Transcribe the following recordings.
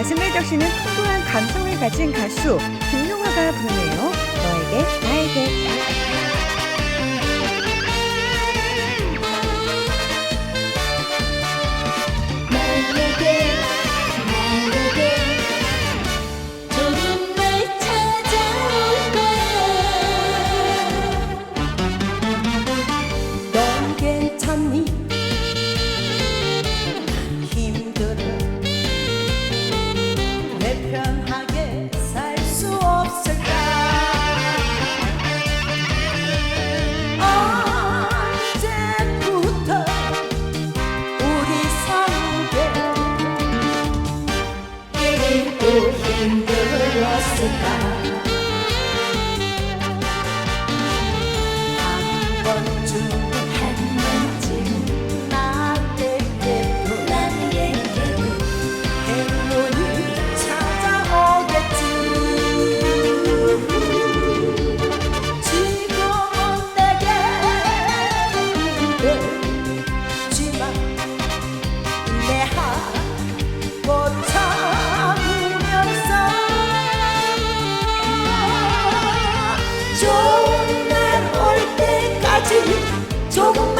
가슴을 적시는 풍부한 감성을 가진 가수 김용화가 부르네요. 힘들었을까 한 번쯤 정말 올때까지 조금만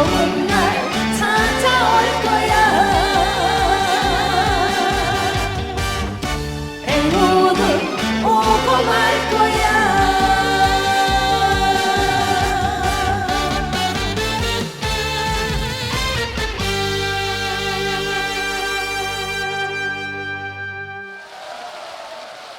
Oh.